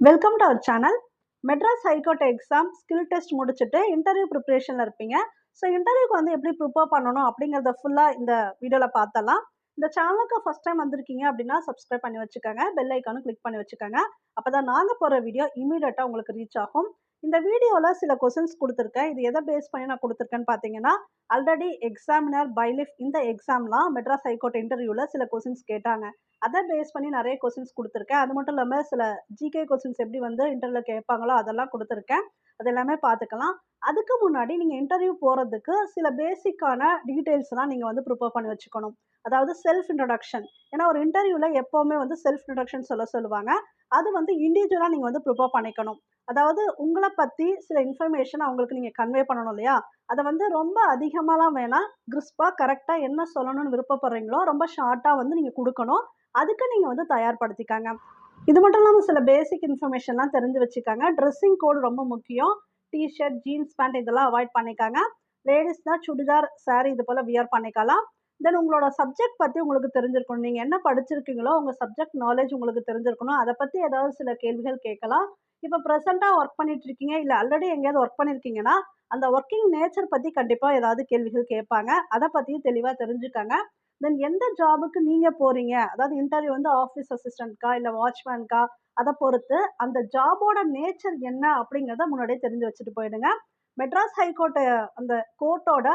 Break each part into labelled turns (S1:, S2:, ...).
S1: Welcome to our channel Madras high court exam skill test முடிச்சுட்டு interview ப்ரிப்பரேஷனில் இருப்பீங்க. So இன்டர்வியூக்கு வந்து எப்படி ப்ரிப்பேர் பண்ணணும் அப்படிங்கிறத ஃபுல்லாக இந்த வீடியோவில் பார்த்தலாம் இந்த சேனலுக்கு ஃபஸ்ட் டைம் வந்திருக்கீங்க அப்படின்னா சப்ஸ்கிரைப் பண்ணி வச்சுக்கோங்க. பெல் ஐக்கானும் கிளிக் பண்ணி வச்சுக்கோங்க. அப்போ தான் நாங்கள் போகிற வீடியோ இமீடியட்டாக உங்களுக்கு ரீச் ஆகும். இந்த வீடியோவில் சில கொஸ்டின்ஸ் கொடுத்துருக்கேன். இது எதை பேஸ் பண்ணி நான் கொடுத்துருக்கேன்னு பார்த்தீங்கன்னா ஆல்ரெடி எக்ஸாமினர் பைலிஃப் இந்த எக்ஸாம்லாம் மெட்ராஸ் ஹைகோர்ட் இன்டர்வியூவில் சில கொஸ்டின்ஸ் கேட்டாங்க. அதை பேஸ் பண்ணி நிறைய கொஸ்டின்ஸ் கொடுத்துருக்கேன். அது மட்டும் இல்லாமல் சில ஜிகே கொஸ்டின்ஸ் எப்படி வந்து இன்டர்வியூவில் கேட்பாங்களோ அதெல்லாம் கொடுத்துருக்கேன். அது எல்லாமே பார்த்துக்கலாம். அதுக்கு முன்னாடி நீங்கள் இன்டர்வியூ போகிறதுக்கு சில பேசிக்கான டீட்டெயில்ஸ்லாம் நீங்கள் வந்து ப்ரிப்பேர் பண்ணி வச்சுக்கணும். அதாவது செல்ஃப் இன்ட்ரடக்ஷன் ஏன்னா ஒரு இன்டர்வியூவில் எப்போவுமே வந்து செல்ஃப் இன்ட்ரடக்ஷன் சொல்ல சொல்லுவாங்க. அது வந்து இண்டிவிஜுவலாக நீங்கள் வந்து ப்ரிப்பேர் பண்ணிக்கணும். அதாவது உங்களை பற்றி சில இன்ஃபர்மேஷன் அவங்களுக்கு நீங்கள் கன்வே பண்ணணும் இல்லையா? அதை வந்து ரொம்ப அதிகமாகலாம் வேணாம். கிறிஸ்பாக கரெக்டாக என்ன சொல்லணும்னு விருப்பப்படுறீங்களோ ரொம்ப ஷார்ட்டாக வந்து நீங்கள் கொடுக்கணும். அதுக்கு நீங்கள் வந்து தயார்படுத்திக்காங்க. இது மட்டும் இல்லாமல் சில பேசிக் இன்ஃபர்மேஷன்லாம் தெரிஞ்சு வச்சுக்காங்க. ட்ரெஸ்ஸிங் கோடு ரொம்ப முக்கியம். டிஷர்ட் ஜீன்ஸ் பேண்ட் இதெல்லாம் அவாய்ட் பண்ணிக்காங்க. லேடிஸ் தான் சுடிதார் saree இது போல் வியர் பண்ணிக்கலாம். தென் உங்களோட சப்ஜெக்ட் பற்றி உங்களுக்கு தெரிஞ்சிருக்கணும். நீங்கள் என்ன படிச்சிருக்கீங்களோ உங்கள் சப்ஜெக்ட் நாலேஜ் உங்களுக்கு தெரிஞ்சிருக்கணும். அதை பற்றி ஏதாவது சில கேள்விகள் கேட்கலாம். இப்போ ப்ரெசெண்டாக ஒர்க் பண்ணிட்டு இருக்கீங்க இல்லை ஆல்ரெடி எங்கேயாவது ஒர்க் பண்ணியிருக்கீங்கன்னா அந்த ஒர்க்கிங் நேச்சர் பற்றி கண்டிப்பாக ஏதாவது கேள்விகள் கேட்பாங்க. அதை பற்றியும் தெளிவாக தெரிஞ்சுக்காங்க. தென் எந்த ஜாபுக்கு நீங்கள் போகிறீங்க அதாவது இன்டர்வியூ வந்து ஆஃபீஸ் அசிஸ்டண்ட்க்கா இல்லை வாட்ச்மேன்கா அதை பொறுத்து அந்த ஜாபோட நேச்சர் என்ன அப்படிங்கிறத முன்னாடியே தெரிஞ்சு வச்சுட்டு போயிடுங்க. மெட்ராஸ் ஹைகோர்ட்டு அந்த கோர்ட்டோட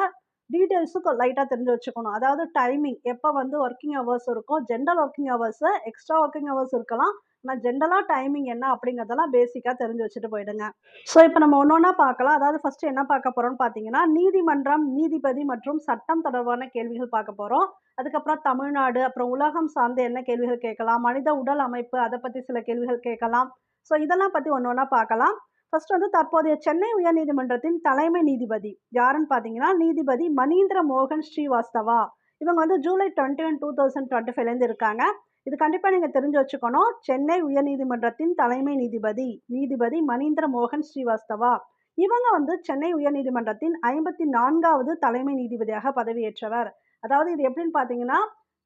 S1: டீட்டெயில்ஸுக்கு லைட்டாக தெரிஞ்சு வச்சுக்கணும். அதாவது டைமிங் எப்போ வந்து ஒர்க்கிங் ஹவர்ஸ் இருக்கும் general working hours extra working hours இருக்கலாம். ஆனால் ஜென்ரலாக டைமிங் என்ன அப்படிங்கிறதெல்லாம் பேசிக்காக தெரிஞ்சு வச்சுட்டு போயிடுங்க. ஸோ இப்போ நம்ம ஒன்று ஒன்றா பார்க்கலாம். அதாவது ஃபஸ்ட்டு என்ன பார்க்க போகிறோம்னு பார்த்தீங்கன்னா நீதிமன்றம் நீதிபதி மற்றும் சட்டம் தொடர்பான கேள்விகள் பார்க்க போகிறோம் அதுக்கப்புறம் தமிழ்நாடு அப்புறம் உலகம் சார்ந்து என்ன கேள்விகள் கேட்கலாம்? மனித உடல் அமைப்பு அதை பற்றி சில கேள்விகள் கேட்கலாம். ஸோ இதெல்லாம் பற்றி ஒன்று ஒன்றா பார்க்கலாம். ஃபர்ஸ்ட் வந்து தற்போதைய சென்னை உயர்நீதிமன்றத்தின் தலைமை நீதிபதி யாருன்னு பார்த்தீங்கன்னா நீதிபதி மணீந்திர மோகன் ஸ்ரீவாஸ்தவா. இவங்க வந்து July twenty one two thousand twenty ஃபைவ்லேருந்து இருக்காங்க. இது கண்டிப்பாக நீங்கள் தெரிஞ்சு வச்சுக்கணும். சென்னை உயர்நீதிமன்றத்தின் தலைமை நீதிபதி நீதிபதி மணீந்திர மோகன் ஸ்ரீவாஸ்தவா. இவங்க வந்து சென்னை உயர்நீதிமன்றத்தின் ஐம்பத்தி நான்காவது தலைமை நீதிபதியாக பதவியேற்றவர். அதாவது இது எப்படின்னு பார்த்தீங்கன்னா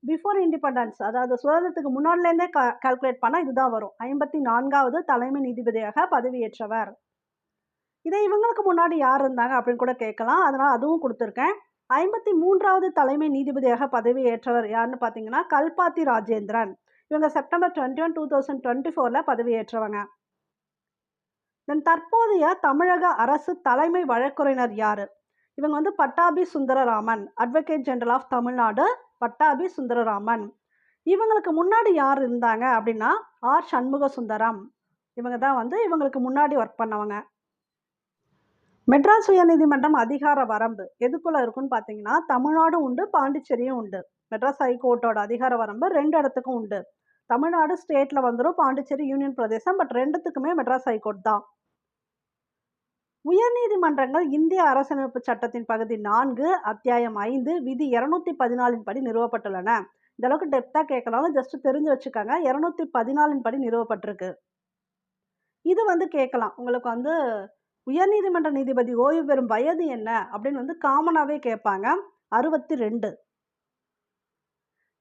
S1: பிஃபோர் இண்டிபெண்டன்ஸ் அதாவது சுதந்திரத்துக்கு முன்னாடிலேருந்தே க கால்குலேட் பண்ணால் இதுதான் வரும். ஐம்பத்தி நான்காவது தலைமை நீதிபதியாக பதவியேற்றவர். இதை இவங்களுக்கு முன்னாடி யார் இருந்தாங்க அப்படின்னு கூட கேட்கலாம். அதனால் அதுவும் கொடுத்துருக்கேன். ஐம்பத்தி மூன்றாவது தலைமை நீதிபதியாக பதவியேற்றவர் யாருன்னு பார்த்தீங்கன்னா கல்பாத்தி ராஜேந்திரன். இவங்க September twenty one two thousand twenty ஃபோரில் பதவியேற்றவங்க. தென் தற்போதைய தமிழக அரசு தலைமை வழக்குரைஞர் யார்? இவங்க வந்து Pattabi Sundararaman advocate general of Tamil Nadu Pattabi Sundararaman. இவங்களுக்கு முன்னாடி யார் இருந்தாங்க அப்படின்னா ஆர் சண்முக சுந்தரம் இவங்க தான் வந்து இவங்களுக்கு முன்னாடி ஒர்க் பண்ணவங்க. மெட்ராஸ் உயர்நீதிமன்றம் அதிகார வரம்பு. எதுக்குள்ள இருக்குன்னு பார்த்தீங்கன்னா தமிழ்நாடும் உண்டு பாண்டிச்சேரியும் உண்டு. மெட்ராஸ் ஹைகோர்ட்டோட அதிகார வரம்பு ரெண்டு இடத்துக்கும் உண்டு. தமிழ்நாடு ஸ்டேட்ல வந்துடும் பாண்டிச்சேரி யூனியன் பிரதேசம் பட் ரெண்டுத்துக்குமே மெட்ராஸ் ஹைகோர்ட் தான். உயர்நீதிமன்றங்கள் இந்திய அரசமைப்பு சட்டத்தின் பகுதி நான்கு அத்தியாயம் ஐந்து விதி இருநூத்தி பதினாலின் படி நிறுவப்பட்டுள்ளன. இந்த அளவுக்கு டெப்த்தாக கேட்கலாம் ஜஸ்ட் தெரிஞ்சு வச்சுக்கோங்க. இரநூத்தி பதினாலின் படி நிறுவப்பட்டிருக்கு. இது வந்து கேட்கலாம் உங்களுக்கு வந்து உயர்நீதிமன்ற நீதிபதி ஓய்வு பெறும் வயது என்ன? அப்படின்னு வந்து காமனாகவே கேட்பாங்க. அறுபத்தி ரெண்டு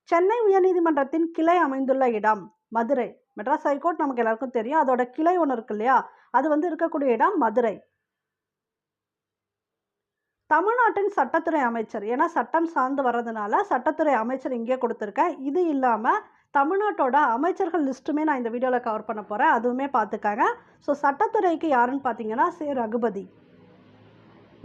S1: சென்னை உயர்நீதிமன்றத்தின் கிளை அமைந்துள்ள இடம் மதுரை. மெட்ராஸ் ஹைகோர்ட் நமக்கு எல்லாருக்கும் தெரியும். அதோட கிளை ஒன்று இருக்கு இல்லையா? அது வந்து இருக்கக்கூடிய இடம் மதுரை. தமிழ்நாட்டின் சட்டத்துறை அமைச்சர். ஏன்னா சட்டம் சார்ந்து வர்றதுனால சட்டத்துறை அமைச்சர் இங்கே கொடுத்துருக்கேன் இது இல்லாமல் தமிழ்நாட்டோட அமைச்சர்கள் லிஸ்ட்டுமே நான் இந்த வீடியோவில் கவர் பண்ண போகிறேன் அதுவுமே பார்த்துக்காங்க. ஸோ சட்டத்துறைக்கு யாருன்னு பார்த்தீங்கன்னா சே ரகுபதி.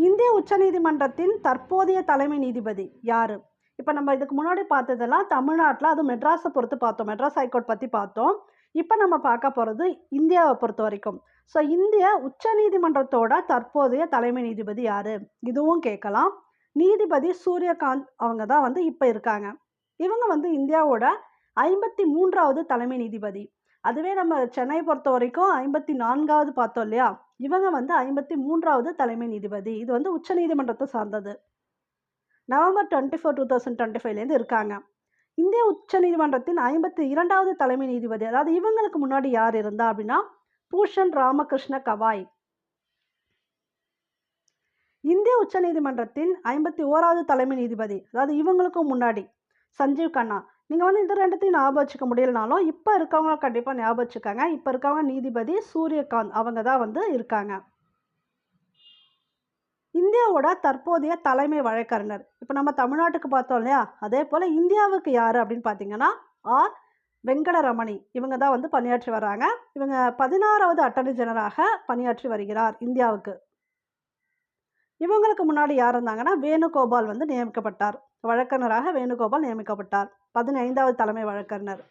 S1: இந்திய உச்சநீதிமன்றத்தின் தற்போதைய தலைமை நீதிபதி யார்? இப்போ நம்ம இதுக்கு முன்னாடி பார்த்ததெல்லாம் தமிழ்நாட்டில் அது மெட்ராஸை பொறுத்து பார்த்தோம். மெட்ராஸ் ஹைகோர்ட் பற்றி பார்த்தோம். இப்போ நம்ம பார்க்க போகிறது இந்தியாவை பொறுத்த வரைக்கும். ஸோ இந்திய உச்சநீதிமன்றத்தோட தற்போதைய தலைமை நீதிபதி யார்? இதுவும் கேட்கலாம். நீதிபதி சூரியகாந்த் அவங்க தான் வந்து இப்போ இருக்காங்க. இவங்க வந்து இந்தியாவோட ஐம்பத்தி மூன்றாவது தலைமை நீதிபதி. அதுவே நம்ம சென்னை பொறுத்த வரைக்கும் ஐம்பத்தி நான்காவது பார்த்தோம் இல்லையா? இவங்க வந்து ஐம்பத்தி மூன்றாவது தலைமை நீதிபதி. இது வந்து உச்ச நீதிமன்றத்தை சார்ந்தது. November twenty four two thousand twenty ஃபைவ்லேருந்து இருக்காங்க. இந்திய உச்ச நீதிமன்றத்தின் ஐம்பத்தி இரண்டாவது தலைமை நீதிபதி அதாவது இவங்களுக்கு முன்னாடி யார் இருந்தா அப்படின்னா பூஷன் ராமகிருஷ்ண கவாய். இந்திய உச்ச நீதிமன்றத்தின் ஐம்பத்தி ஓராவது தலைமை நீதிபதி அதாவது இவங்களுக்கும் முன்னாடி சஞ்சீவ் கண்ணா. நீங்கள் வந்து இந்த ரெண்டுத்தையும் ஞாபகம் வச்சுக்க முடியலனாலும் இப்போ இருக்கவங்க கண்டிப்பாக ஞாபகம் வச்சுக்கோங்க. இப்போ இருக்கவங்க நீதிபதி சூரியகாந்த் அவங்க தான் வந்து இருக்காங்க. இந்தியாவோட தற்போதைய தலைமை வழக்கறிஞர். இப்போ நம்ம தமிழ்நாட்டுக்கு பார்த்தோம் இல்லையா? அதே போல் இந்தியாவுக்கு யார் அப்படின்னு பார்த்தீங்கன்னா ஆர். வெங்கடரமணி. இவங்க தான் வந்து பணியாற்றி வர்றாங்க இவங்க பதினாறாவது அட்டர்னி ஜெனராக பணியாற்றி வருகிறார் இந்தியாவுக்கு. இவங்களுக்கு முன்னாடி யார் இருந்தாங்கன்னா வேணுகோபால் வந்து நியமிக்கப்பட்டார். வழக்கறிஞராக வேணுகோபால் நியமிக்கப்பட்டார். பதினைந்தாவது தலைமை வழக்கறிஞர்.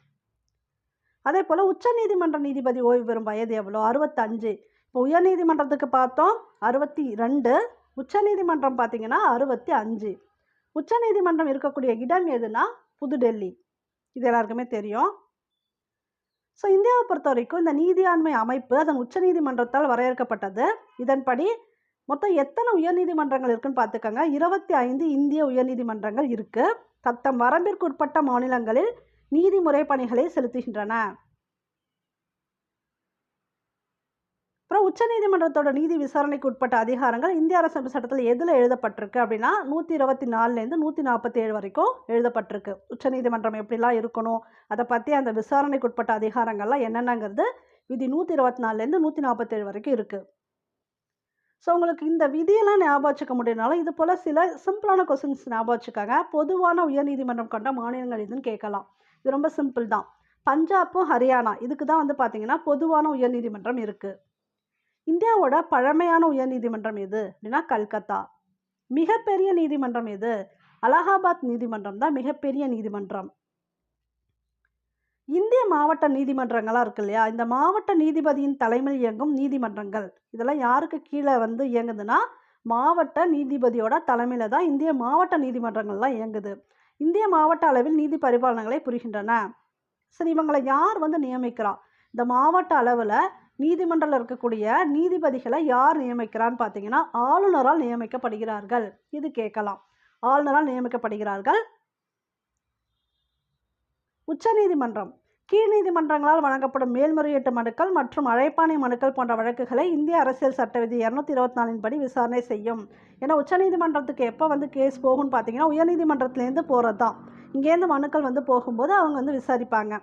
S1: அதே போல் உச்சநீதிமன்ற நீதிபதி ஓய்வு பெறும் வயது எவ்வளோ? அறுபத்தஞ்சு. இப்போ உயர்நீதிமன்றத்துக்கு பார்த்தோம் அறுபத்தி ரெண்டு. உச்சநீதிமன்றம் பார்த்தீங்கன்னா அறுபத்தி அஞ்சு. உச்சநீதிமன்றம் இருக்கக்கூடிய இடம் எதுனா புதுடெல்லி. இது எல்லாருக்குமே தெரியும். ஸோ இந்தியாவை பொறுத்த வரைக்கும் இந்த நீதியாண்மை அமைப்பு அதன் உச்சநீதிமன்றத்தால் வரையறுக்கப்பட்டது. இதன்படி மொத்தம் எத்தனை உயர்நீதிமன்றங்கள் இருக்குன்னு பார்த்துக்கோங்க. இருபத்தி ஐந்து இந்திய உயர்நீதிமன்றங்கள் இருக்குது தத்தம் வரம்பிற்கு உட்பட்ட மாநிலங்களில் நீதிமுறை பணிகளை செலுத்துகின்றன. அப்புறம் உச்சநீதிமன்றத்தோட நீதி விசாரணைக்கு உட்பட்ட அதிகாரங்கள் இந்திய அரசமைப்பு சட்டத்தில் எதில் எழுதப்பட்டிருக்கு அப்படின்னா நூற்றி இருபத்தி நாலுலேருந்து நூற்றி நாற்பத்தி ஏழு வரைக்கும் எழுதப்பட்டிருக்கு. உச்சநீதிமன்றம் எப்படிலாம் இருக்கணும் அதை பற்றி அந்த விசாரணைக்கு உட்பட்ட அதிகாரங்கள்லாம் என்னென்னங்கிறது விதி நூற்றி இருபத்தி நாலுலேருந்து நூற்றி நாற்பத்தேழு வரைக்கும் இருக்குது ஸோ உங்களுக்கு இந்த விதியெல்லாம் ஞாபகம் வச்சுக்க முடியும்னாலும் இது போல் சில சிம்பிளான கொஸ்டின்ஸ் ஞாபகம் வச்சுக்காங்க பொதுவான உயர்நீதிமன்றம் கொண்ட மாநிலங்கள் இதுன்னு கேட்கலாம். இது ரொம்ப சிம்பிள் தான். பஞ்சாப்பும் ஹரியானா இதுக்கு தான் வந்து பார்த்தீங்கன்னா பொதுவான உயர்நீதிமன்றம் இருக்குது இந்தியாவோட பழமையான உயர்நீதிமன்றம் எது அப்படின்னா கல்கத்தா. மிகப்பெரிய நீதிமன்றம் எது? அலகாபாத் நீதிமன்றம் தான் மிகப்பெரிய நீதிமன்றம். இந்திய மாவட்ட நீதிமன்றங்களாக இருக்கு இல்லையா? இந்த மாவட்ட நீதிபதியின் தலைமையில் இயங்கும் நீதிமன்றங்கள். இதெல்லாம் யாருக்கு கீழே வந்து இயங்குதுன்னா மாவட்ட நீதிபதியோட தலைமையில் தான் இந்திய மாவட்ட நீதிமன்றங்கள்லாம் இயங்குது. இந்திய மாவட்ட அளவில் நீதி பரிபாலனங்களை புரிகின்றன. சரி இவங்களை யார் வந்து நியமிக்கிறா? இந்த மாவட்ட அளவில் நீதிமன்றத்தில் இருக்கக்கூடிய நீதிபதிகளை யார் நியமிக்கிறான்னு பார்த்தீங்கன்னா ஆளுநரால் நியமிக்கப்படுகிறார்கள். இது கேட்கலாம். ஆளுநரால் நியமிக்கப்படுகிறார்கள் உச்சநீதிமன்றம். கீழ் நீதிமன்றங்களால் வழங்கப்படும் மேல்முறையீட்டு மனுக்கள் மற்றும் அழைப்பாணை மனுக்கள் போன்ற வழக்குகளை இந்திய அரசியல் சட்ட விதி இரநூத்தி இருபத்தி நாலின் படி விசாரணை செய்யும். ஏன்னா உச்சநீதிமன்றத்துக்கு எப்போ வந்து கேஸ் போகும்னு பார்த்தீங்கன்னா உயர்நீதிமன்றத்துலேருந்து போகிறது தான் இங்கேருந்து மனுக்கள் வந்து போகும்போது அவங்க வந்து விசாரிப்பாங்க.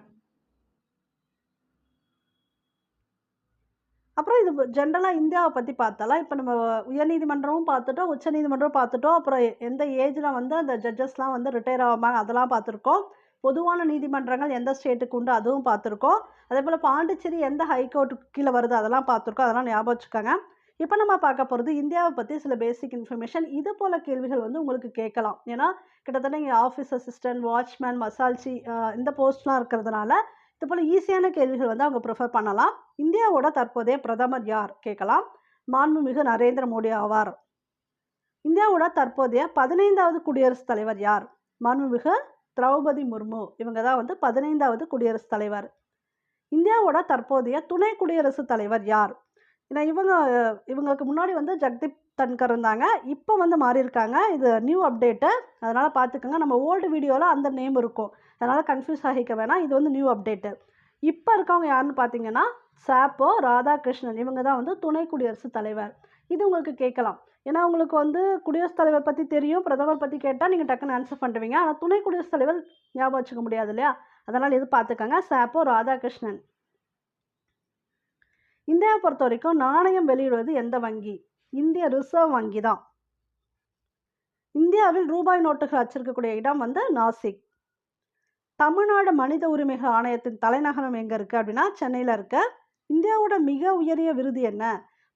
S1: அப்புறம் இது ஜென்ரலாக இந்தியாவை பற்றி பார்த்தாலாம். இப்போ நம்ம உயர்நீதிமன்றமும் பார்த்துட்டோம் உச்சநீதிமன்றம் பார்த்துட்டோம். அப்புறம் எந்த ஏஜில் வந்து அந்த ஜட்ஜஸ்லாம் வந்து ரிட்டையர் ஆகாமல் அதெல்லாம் பார்த்துருக்கோம். பொதுவான நீதிமன்றங்கள் எந்த ஸ்டேட்டுக்கு உண்டு அதுவும் பார்த்துருக்கோம். அதே போல் பாண்டிச்சேரி எந்த ஹைகோர்ட்டுக்கு கீழே வருது அதெல்லாம் பார்த்துருக்கோம். அதெல்லாம் ஞாபகம் வச்சுக்கோங்க. இப்போ நம்ம பார்க்க போகிறது இந்தியாவை பற்றி சில பேசிக் இன்ஃபர்மேஷன் இது போல் கேள்விகள் வந்து உங்களுக்கு கேட்கலாம். ஏன்னா கிட்டத்தட்ட இங்கே ஆஃபீஸ் அசிஸ்டன்ட் வாட்ச்மேன் மசால்ச்சி இந்த போஸ்ட்லாம் இருக்கிறதுனால இது போல் ஈஸியான கேள்விகள் வந்து அவங்க ப்ரிஃபர் பண்ணலாம். இந்தியாவோட தற்போதைய பிரதமர் யார்? கேட்கலாம். மாண்புமிகு நரேந்திர மோடி ஆவார். இந்தியாவோட தற்போதைய பதினைந்தாவது குடியரசுத் தலைவர் யார்? மாண்புமிகு திரௌபதி முர்மு இவங்க தான் வந்து பதினைந்தாவது குடியரசுத் தலைவர். இந்தியாவோட தற்போதைய துணை குடியரசுத் தலைவர் யார்? ஏன்னா இவங்க இவங்களுக்கு முன்னாடி வந்து ஜக்தீப் தன்கர் இருந்தாங்க. இப்போ வந்து மாறியிருக்காங்க. இது நியூ அப்டேட்டு. அதனால் பார்த்துக்கோங்க. நம்ம ஓல்டு வீடியோவில் அந்த நேம் இருக்கும். அதனால் கன்ஃபியூஸ் ஆகிக்க வேணாம். இது வந்து நியூ அப்டேட்டு. இப்போ இருக்கவங்க யாருன்னு பார்த்தீங்கன்னா சாப்போ ராதாகிருஷ்ணன் இவங்க தான் வந்து துணை குடியரசுத் தலைவர். இது உங்களுக்கு கேட்கலாம். ஏன்னா உங்களுக்கு வந்து குடியரசுத் தலைவர் பற்றி தெரியும் பிரதமர் பற்றி கேட்டால் நீங்கள் டக்குன்னு ஆன்சர் பண்ணுவீங்க ஆனால் துணை குடியரசுத் தலைவர் ஞாபகம் வச்சுக்க முடியாது இல்லையா? அதனால் இது பார்த்துக்கோங்க சாப்போ ராதாகிருஷ்ணன். இந்தியாவை பொறுத்த வரைக்கும் நாணயம் வெளியிடுவது எந்த வங்கி? இந்திய ரிசர்வ் வங்கி தான். இந்தியாவில் ரூபாய் நோட்டுகள் அச்சிருக்கக்கூடிய இடம் வந்து நாசிக். தமிழ்நாடு மனித உரிமைகள் ஆணையத்தின் தலைநகரம் எங்கே இருக்குது அப்படின்னா சென்னையில் இருக்க. இந்தியாவோட மிக உயரிய விருது என்ன?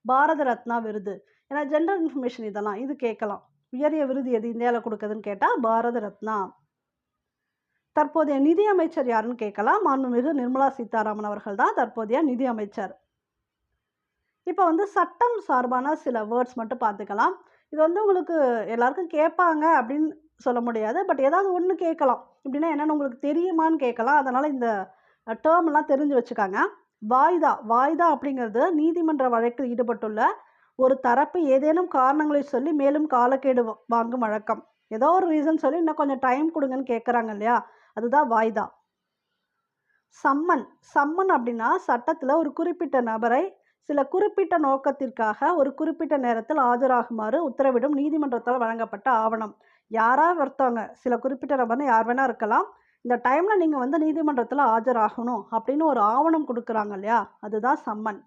S1: பாரத ரத்னா விருது. ஏன்னா ஜென்ரல் இன்ஃபர்மேஷன் இதெல்லாம் இது கேட்கலாம். உயரிய விருது எது இந்தியாவில் கொடுக்குதுன்னு கேட்டால் பாரத ரத்னா. தற்போதைய நிதி அமைச்சர் யாருன்னு கேட்கலாம். மாண்புமிகு நிர்மலா சீதாராமன் அவர்கள் தான் தற்போதைய நிதி அமைச்சர். இப்போ வந்து சட்டம் சார்பான சில வேர்ட்ஸ் மட்டும் பார்த்துக்கலாம். இது வந்து உங்களுக்கு எல்லாருக்கும் கேட்பாங்க அப்படின்னு சொல்ல முடியாது. பட் ஏதாவது ஒன்று கேட்கலாம். இப்படின்னா என்னென்னு உங்களுக்கு தெரியுமான்னு கேட்கலாம். அதனால் இந்த டேர்ம்லாம் தெரிஞ்சு வச்சுக்காங்க. வாய்தா வாய்தா அப்படிங்கிறது நீதிமன்ற வழக்கில் ஈடுபட்டுள்ள ஒரு தரப்பு ஏதேனும் காரணங்களை சொல்லி மேலும் காலக்கேடு வாங்கும் வழக்கம். ஏதோ ஒரு ரீசன் சொல்லி இன்னும் கொஞ்சம் டைம் கொடுங்கன்னு கேட்குறாங்க இல்லையா? அதுதான் வாய்தா. சம்மன் சம்மன் அப்படின்னா சட்டத்தில் ஒரு குறிப்பிட்ட நபரை சில குறிப்பிட்ட நோக்கத்திற்காக ஒரு குறிப்பிட்ட நேரத்தில் ஆஜராகுமாறு உத்தரவிடும் நீதிமன்றத்தால் வழங்கப்பட்ட ஆவணம். யாராக ஒருத்தவங்க சில குறிப்பிட்ட நபர்னு யார் வேணா இருக்கலாம். இந்த டைமில் நீங்கள் வந்து நீதிமன்றத்தில் ஆஜராகணும் அப்படின்னு ஒரு ஆவணம் கொடுக்குறாங்க இல்லையா? அதுதான் சம்மன்.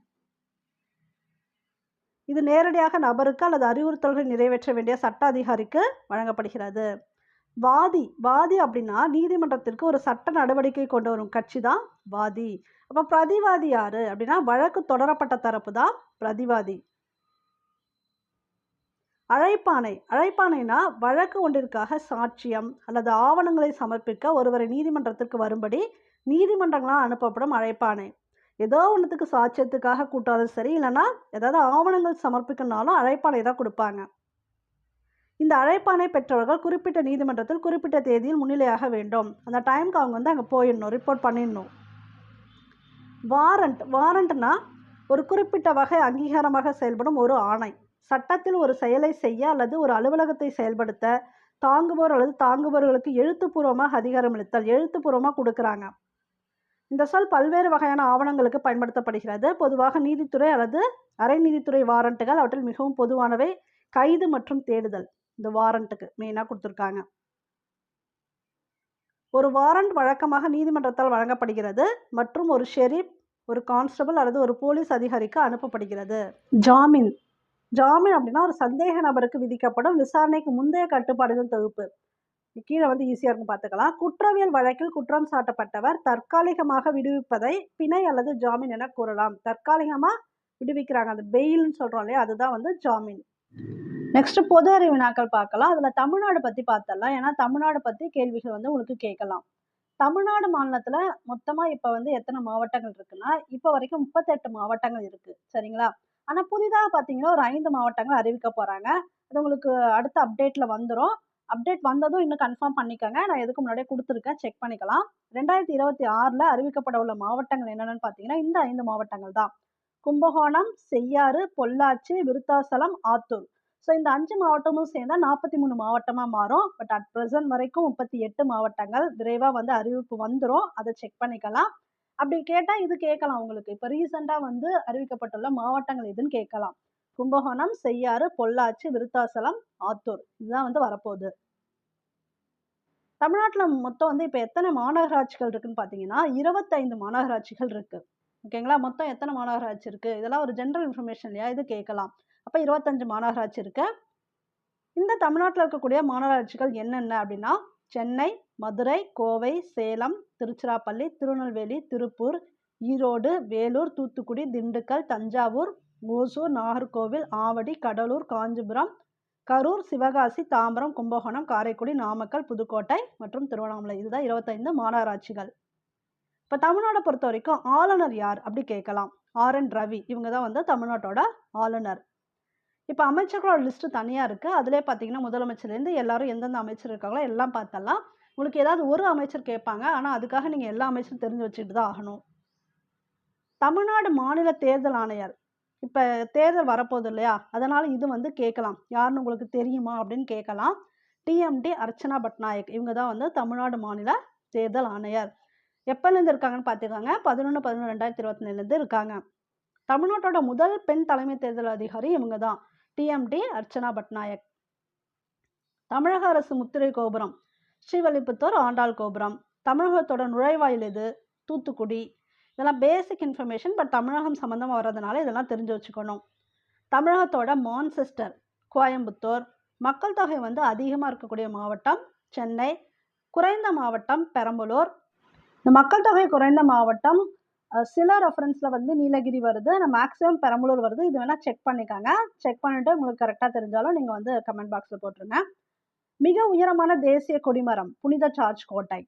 S1: இது நேரடியாக நபருக்கு அல்லது அறிவுறுத்தல்களை நிறைவேற்ற வேண்டிய சட்ட அதிகாரிக்கு வழங்கப்படுகிறது. வாதி வாதி அப்படின்னா நீதிமன்றத்திற்கு ஒரு சட்ட நடவடிக்கை கொண்டு வரும் கட்சி தான் வாதி. அப்போ பிரதிவாதி யாரு அப்படின்னா வழக்கு தொடரப்பட்ட தரப்பு தான் பிரதிவாதி. அழைப்பானை அழைப்பானைனா வழக்கு ஒன்றிற்காக சாட்சியம் அல்லது ஆவணங்களை சமர்ப்பிக்க ஒருவரை நீதிமன்றத்திற்கு வரும்படி நீதிமன்றங்களால் அனுப்பப்படும் அழைப்பாணை. ஏதோ ஒன்றுத்துக்கு சாட்சியத்துக்காக கூட்டாலும் சரி இல்லைன்னா ஏதாவது ஆவணங்கள் சமர்ப்பிக்கணும்னாலும் அழைப்பாணை தான் கொடுப்பாங்க. இந்த அழைப்பாணை பெற்றவர்கள் குறிப்பிட்ட நீதிமன்றத்தில் குறிப்பிட்ட தேதியில் முன்னிலையாக வேண்டும். அந்த டைமுக்கு அவங்க வந்து அங்கே போயிடணும் ரிப்போர்ட் பண்ணிடணும். வாரண்ட் வாரண்ட்னா ஒரு குறிப்பிட்ட வகை அங்கீகாரமாக செயல்படும் ஒரு ஆணை. சட்டத்தில் ஒரு செயலை செய்ய அல்லது ஒரு அலுவலகத்தை செயல்படுத்த தாங்குபவர் அல்லது தாங்குபவர்களுக்கு எழுத்துப்பூர்வமாக அதிகாரம் அளித்தல் எழுத்துப்பூர்வமாக கொடுக்குறாங்க. இந்த சொல் பல்வேறு வகையான ஆவணங்களுக்கு பயன்படுத்தப்படுகிறது. பொதுவாக நீதித்துறை அல்லது அரை நீதித்துறை வாரண்ட்டுகள் அவற்றில் மிகவும் பொதுவானவை கைது மற்றும் தேடுதல். இந்த வாரண்ட்டுக்கு மெயினாக கொடுத்துருக்காங்க. ஒரு வாரண்ட் வழக்கமாக நீதிமன்றத்தால் வழங்கப்படுகிறது மற்றும் ஒரு ஷெரீப் ஒரு கான்ஸ்டபிள் அல்லது ஒரு போலீஸ் அதிகாரிக்கு அனுப்பப்படுகிறது. ஜாமீன். ஜாமீன் அப்படின்னா ஒரு சந்தேக நபருக்கு விதிக்கப்படும் விசாரணைக்கு முந்தைய கட்டுப்பாடுகள் தொகுப்பு. கீழே வந்து ஈஸியாக இருக்கும் பார்த்துக்கலாம் குற்றவியல் வழக்கில் குற்றம் சாட்டப்பட்டவர் தற்காலிகமாக விடுவிப்பதை பிணை அல்லது ஜாமீன் என கூறலாம். தற்காலிகமாக விடுவிக்கிறாங்க. அந்த பெயில்னு சொல்கிறோம் இல்லையா? அதுதான் வந்து ஜாமீன். நெக்ஸ்ட் பொது அறிவினாக்கள் பார்க்கலாம். அதில் தமிழ்நாடு பற்றி பார்த்தரலாம் ஏன்னா தமிழ்நாடு பற்றி கேள்விகள் வந்து உங்களுக்கு கேட்கலாம். தமிழ்நாடு மாநிலத்தில் மொத்தமாக இப்போ வந்து எத்தனை மாவட்டங்கள் இருக்குன்னா இப்போ வரைக்கும் முப்பத்தெட்டு மாவட்டங்கள் இருக்குது சரிங்களா? ஆனால் புதிதாக பார்த்தீங்கன்னா ஒரு ஐந்து மாவட்டங்கள் அறிவிக்க போகிறாங்க அது உங்களுக்கு அடுத்த அப்டேட்டில் வந்துடும் அப்டேட் வந்ததும் இன்னும் கன்ஃபார்ம் பண்ணிக்கோங்க. நான் எதுக்கு முன்னாடியே கொடுத்துருக்கேன். செக் பண்ணிக்கலாம். ரெண்டாயிரத்தி இருபத்தி ஆறில் அறிவிக்கப்பட உள்ள மாவட்டங்கள் என்னென்னு பார்த்தீங்கன்னா இந்த ஐந்து மாவட்டங்கள் தான். கும்பகோணம் செய்யாறு பொள்ளாச்சி விருத்தாசலம் ஆத்தூர். ஸோ இந்த அஞ்சு மாவட்டமும் சேர்ந்தால் நாற்பத்தி மூணு மாவட்டமாக மாறும். பட் அட் ப்ரெசன்ட் வரைக்கும் முப்பத்தி எட்டு மாவட்டங்கள் விரைவாக வந்து அறிவிப்பு வந்துடும் அதை செக் பண்ணிக்கலாம். அப்படி கேட்டால் இது கேட்கலாம் உங்களுக்கு. இப்போ ரீசெண்டாக வந்து அறிவிக்கப்பட்டுள்ள மாவட்டங்கள் எதுன்னு கேட்கலாம். கும்பகோணம் செய்யாறு பொள்ளாச்சி விருத்தாசலம் ஆத்தூர். இதுதான் வந்து வரப்போகுது. தமிழ்நாட்டில் மொத்தம் வந்து இப்போ எத்தனை மாநகராட்சிகள் இருக்குன்னு பார்த்தீங்கன்னா இருபத்தைந்து மாநகராட்சிகள் இருக்குது ஓகேங்களா மொத்தம் எத்தனை மாநகராட்சி இருக்குது இதெல்லாம் ஒரு ஜென்ரல் இன்ஃபர்மேஷன் இல்லையா? இது கேட்கலாம். அப்போ இருபத்தஞ்சு மாநகராட்சி இருக்கு. இந்த தமிழ்நாட்டில் இருக்கக்கூடிய மாநகராட்சிகள் என்னென்ன அப்படின்னா சென்னை மதுரை கோவை சேலம் திருச்சிராப்பள்ளி திருநெல்வேலி திருப்பூர் ஈரோடு வேலூர் தூத்துக்குடி திண்டுக்கல் தஞ்சாவூர் ஓசூர் நாகர்கோவில் ஆவடி கடலூர் காஞ்சிபுரம் கரூர் சிவகாசி தாம்பரம் கும்பகோணம் காரைக்குடி நாமக்கல் புதுக்கோட்டை மற்றும் திருவண்ணாமலை. இதுதான் இருபத்தைந்து மாநகராட்சிகள். இப்போ தமிழ்நாடை பொறுத்த வரைக்கும் ஆளுநர் யார் அப்படி கேட்கலாம். ஆர். என். ரவி. இவங்க தான் வந்து தமிழ்நாட்டோட ஆளுநர். இப்போ அமைச்சர்களோட லிஸ்ட்டு தனியாக இருக்குது அதிலே பார்த்தீங்கன்னா முதலமைச்சர்லேருந்து எல்லாரும் எந்தெந்த அமைச்சர் இருக்காங்களோ எல்லாம் பார்த்தலாம் உங்களுக்கு ஏதாவது ஒரு அமைச்சர் கேட்பாங்க. ஆனால் அதுக்காக நீங்கள் எல்லா அமைச்சரும் தெரிஞ்சு வச்சுட்டு தான் ஆகணும். தமிழ்நாடு மாநில தேர்தல் ஆணையர் இப்போ தேர்தல் வரப்போகுது இல்லையா? அதனால் இது வந்து கேட்கலாம். யாருன்னு உங்களுக்கு தெரியுமா அப்படின்னு கேட்கலாம். டிஎம்டி அர்ச்சனா பட்நாயக். இவங்க தான் வந்து தமிழ்நாடு மாநில தேர்தல் ஆணையர். எப்போலேருந்து இருக்காங்கன்னு பார்த்துக்கோங்க. பதினொன்று பதினொன்று ரெண்டாயிரத்தி இருபத்தி இருக்காங்க. தமிழ்நாட்டோட முதல் பெண் தலைமை தேர்தல் அதிகாரி இவங்க தான். டிஎம்டி அர்ச்சனா பட்நாயக். தமிழக அரசு முத்திரை கோபுரம். ஸ்ரீவல்லிபுத்தூர் ஆண்டாள் கோபுரம். தமிழகத்தோட நுழைவாயில் இது. தூத்துக்குடி. இதெல்லாம் பேசிக் இன்ஃபர்மேஷன் பட் தமிழகம் சம்மந்தமாக வர்றதுனால இதெல்லாம் தெரிஞ்சு வச்சுக்கணும். தமிழகத்தோட மான்செஸ்டர் கோயம்புத்தூர் மக்கள் தொகை வந்து அதிகமாக இருக்கக்கூடிய மாவட்டம் சென்னை குறைந்த மாவட்டம் பெரம்பலூர். இந்த மக்கள் தொகை குறைந்த மாவட்டம் சில ரெஃபரன்ஸில் வந்து நீலகிரி வருது நான் மேக்ஸிமம் பெரம்பலூர் வருது இது வேணால் செக் பண்ணிக்கோங்க. செக் பண்ணிவிட்டு உங்களுக்கு கரெக்டாக தெரிஞ்சாலும் நீங்கள் வந்து கமெண்ட் பாக்ஸில் போட்டுருங்க. மிக உயரமான தேசிய கொடிமரம் புனித சார்ஜ் கோட்டை.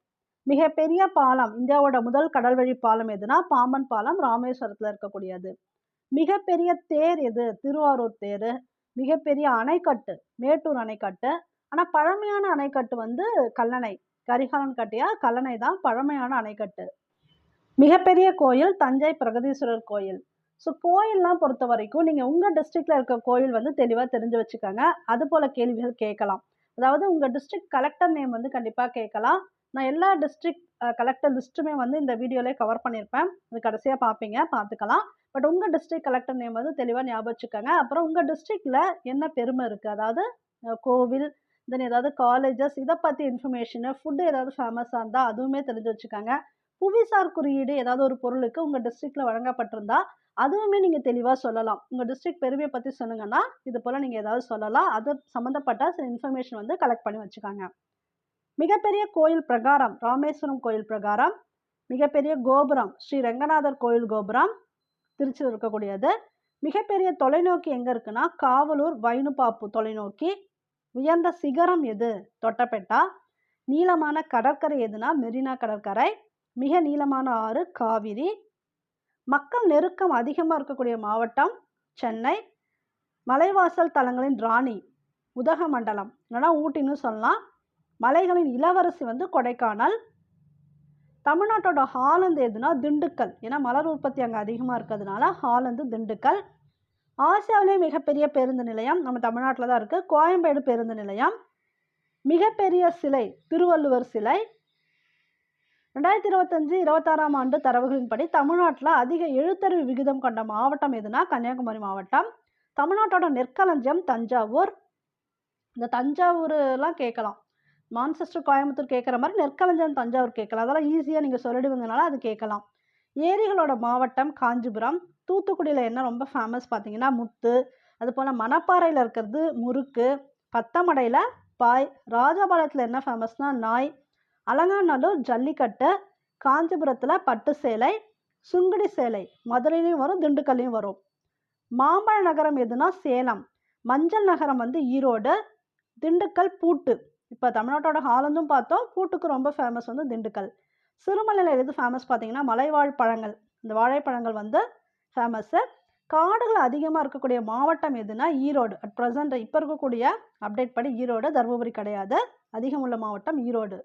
S1: மிகப்பெரிய பாலம் இந்தியாவோட முதல் கடல்வழி பாலம் எதுனா பாம்பன் பாலம் ராமேஸ்வரத்தில் இருக்கக்கூடியது. மிகப்பெரிய தேர் எது? திருவாரூர் தேர். மிகப்பெரிய அணைக்கட்டு மேட்டூர் அணைக்கட்டு. ஆனால் பழமையான அணைக்கட்டு வந்து கல்லணை. கரிகாலன் கட்டியா கல்லணை தான் பழமையான அணைக்கட்டு. மிகப்பெரிய கோயில் தஞ்சை பிரகதீஸ்வரர் கோயில். ஸோ கோயில்லாம் பொறுத்த வரைக்கும் நீங்கள் உங்கள் டிஸ்ட்ரிக்டில் இருக்க கோயில் வந்து தெளிவாக தெரிஞ்சு வச்சுக்கோங்க. அது போல் கேள்விகள் கேட்கலாம். அதாவது உங்கள் டிஸ்ட்ரிக்ட் கலெக்டர் நேம் வந்து கண்டிப்பாக கேட்கலாம். நான் எல்லா டிஸ்ட்ரிக்ட் கலெக்டர் லிஸ்ட்டுமே வந்து இந்த வீடியோலேயே கவர் பண்ணியிருப்பேன் அது கடைசியாக பார்ப்பீங்க பார்த்துக்கலாம் பட் உங்கள் டிஸ்ட்ரிக்ட் கலெக்டர் நேம் வந்து தெளிவாக ஞாபகம் வச்சுக்கோங்க. அப்புறம் உங்கள் டிஸ்ட்ரிக்டில் என்ன பெருமை இருக்குது அதாவது கோவில் தென் ஏதாவது காலேஜஸ் இதை பற்றி இன்ஃபர்மேஷனு ஃபுட்டு ஏதாவது ஃபேமஸாக இருந்தால் அதுவுமே தெரிஞ்சு வச்சுக்கோங்க. புவிசார் குறியீடு ஏதாவது ஒரு பொருளுக்கு உங்கள் டிஸ்ட்ரிக்டில் வழங்கப்பட்டிருந்தா அதுவுமே நீங்கள் தெளிவாக சொல்லலாம். உங்கள் டிஸ்ட்ரிக்ட் பெருமையை பற்றி சொன்னீங்கன்னா இது போல் நீங்கள் ஏதாவது சொல்லலாம். அது சம்மந்தப்பட்ட சில இன்ஃபர்மேஷன் வந்து கலெக்ட் பண்ணி வச்சுக்காங்க. மிகப்பெரிய கோயில் பிரகாரம் ராமேஸ்வரம் கோயில் பிரகாரம் மிகப்பெரிய கோபுரம் ஸ்ரீ ரங்கநாதர் கோயில் கோபுரம் திருச்சியில் இருக்கக்கூடியது. மிகப்பெரிய தொலைநோக்கி எங்கே இருக்குன்னா காவலூர் வைனுபாப்பு தொலைநோக்கி. உயர்ந்த சிகரம் எது? தொட்டப்பெட்டா. நீளமான கடற்கரை எதுனா மெரினா கடற்கரை. மிக நீளமான ஆறு காவிரி. மக்கள் நெருக்கம் அதிகமாக இருக்கக்கூடிய மாவட்டம் சென்னை. மலைவாசல் தலங்களின் ராணி உதகமண்டலம். இல்லைன்னா ஊட்டின்னு சொல்லலாம். மலைகளின் இளவரசி வந்து கொடைக்கானல். தமிழ்நாட்டோட ஹாலந்து எதுனா திண்டுக்கல். ஏன்னா மலர் உற்பத்தி அங்கே அதிகமாக இருக்கிறதுனால ஹாலந்து திண்டுக்கல். ஆசியாவிலே மிகப்பெரிய பேருந்து நிலையம் நம்ம தமிழ்நாட்டில் தான் இருக்குது கோயம்பேடு பேருந்து நிலையம். மிகப்பெரிய சிலை திருவள்ளுவர் சிலை. ரெண்டாயிரத்தி இருபத்தஞ்சு இருபத்தாறாம் ஆண்டு தரவுகளின்படி தமிழ்நாட்டில் அதிக எழுத்தறிவு விகிதம் கொண்ட மாவட்டம் எதுனா கன்னியாகுமரி மாவட்டம். தமிழ்நாட்டோட நெற்களஞ்சியம் தஞ்சாவூர். இந்த தஞ்சாவூர்லாம் கேட்கலாம். மான்செஸ்டர் கோயம்புத்தூர் கேட்குற மாதிரி நெற்களஞ்சியம் தஞ்சாவூர் கேட்கலாம். அதெல்லாம் ஈஸியாக நீங்கள் சொல்லிடுவீங்கனால அது கேட்கலாம். ஏரிகளோட மாவட்டம் காஞ்சிபுரம். தூத்துக்குடியில் என்ன ரொம்ப ஃபேமஸ் பார்த்தீங்கன்னா முத்து. அது போல் மணப்பாறையில் இருக்கிறது முறுக்கு. பத்தமடையில் பாய். ராஜபாளையத்தில் என்ன ஃபேமஸ்னால் நாய். அலங்காநல்லூர் ஜல்லிக்கட்டு. காஞ்சிபுரத்தில் பட்டு சேலை. சுங்குடி சேலை. மதுரையிலையும் வரும் திண்டுக்கல்லையும் வரும். மாம்பழ நகரம் எதுனா சேலம். மஞ்சள் நகரம் வந்து ஈரோடு. திண்டுக்கல் பூட்டு. இப்போ தமிழ்நாட்டோட ஹாலந்தும் பார்த்தோம். பூட்டுக்கு ரொம்ப ஃபேமஸ் வந்து திண்டுக்கல். சிறுமலையில் எது ஃபேமஸ் பார்த்தீங்கன்னா மலைவாழ் பழங்கள். இந்த வாழைப்பழங்கள் வந்து ஃபேமஸ்ஸு காடுகள் அதிகமாக இருக்கக்கூடிய மாவட்டம் எதுனா ஈரோடு. அட் ப்ரெசண்ட் இப்போ இருக்கக்கூடிய அப்டேட் படி ஈரோடு தருமபுரி கிடையாது. அதிகம் உள்ள மாவட்டம் ஈரோடு.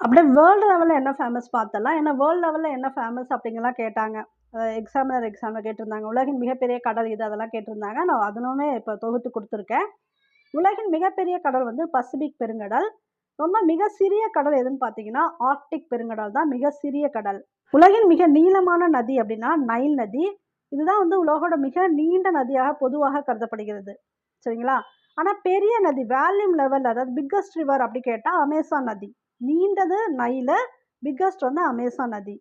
S1: அப்படியே வேர்ல்டு லெவலில் என்ன ஃபேமஸ் பார்த்தலாம்? ஏன்னா வேர்ல்டு லெவலில் என்ன ஃபேமஸ் அப்படிங்கலாம் கேட்டாங்க. எக்ஸாமினர் எக்ஸாமில் கேட்டிருந்தாங்க. உலகின் மிகப்பெரிய கடல் இது அதெல்லாம் கேட்டிருந்தாங்க. நான் அதனுமே இப்போ தொகுத்து கொடுத்துருக்கேன். உலகின் மிகப்பெரிய கடல் வந்து பசிபிக் பெருங்கடல். ரொம்ப மிக சிறிய கடல் எதுன்னு பார்த்தீங்கன்னா ஆர்க்டிக் பெருங்கடல் தான் மிக சிறிய கடல். உலகின் மிக நீளமான நதி அப்படின்னா நைல் நதி. இதுதான் வந்து உலகோட மிக நீண்ட நதியாக பொதுவாக கருதப்படுகிறது. சரிங்களா? ஆனால் பெரிய நதி வேல்யூம் லெவல் அதாவது பிக்கஸ்ட் ரிவர் அப்படி கேட்டால் அமேசான் நதி. நீண்டது நைல பிக்கஸ்ட் வந்து அமேசான் நதி.